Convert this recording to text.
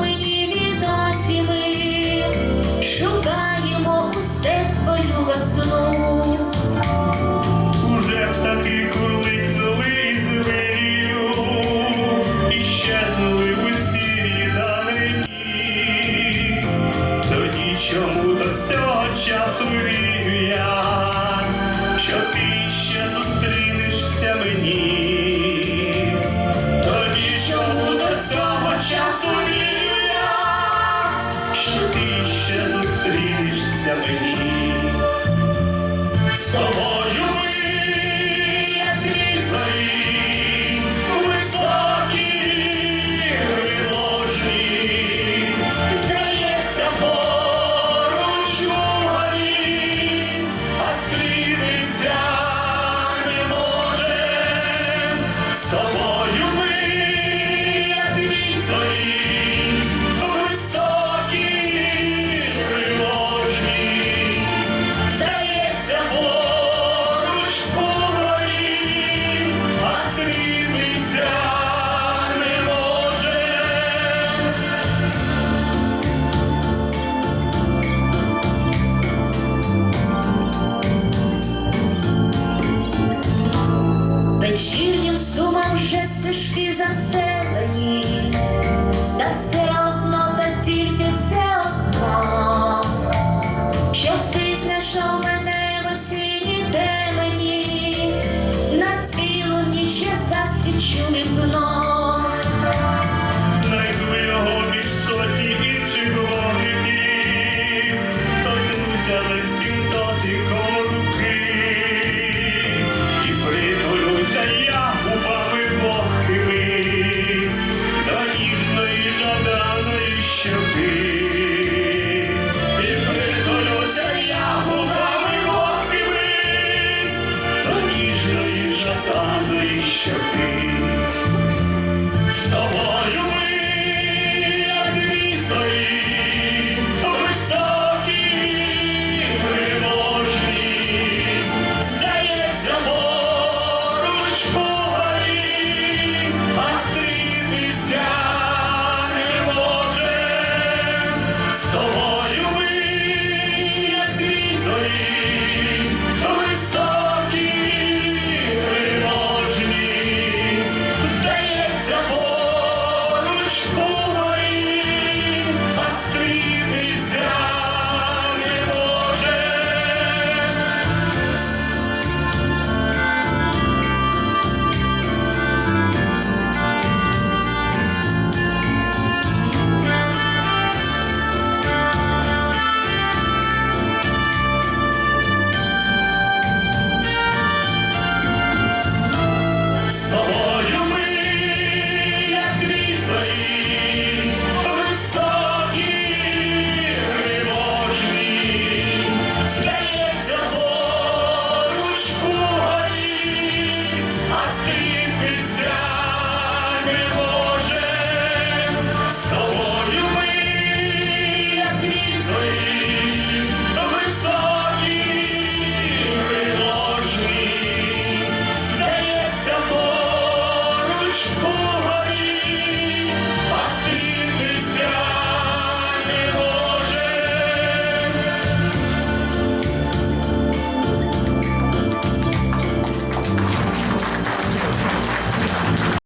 We. стежки застелені, та все одно, та тільки все одно, що ти знайшов мене в осінній темені, на цілу ніч я засвічу вікно. Oh!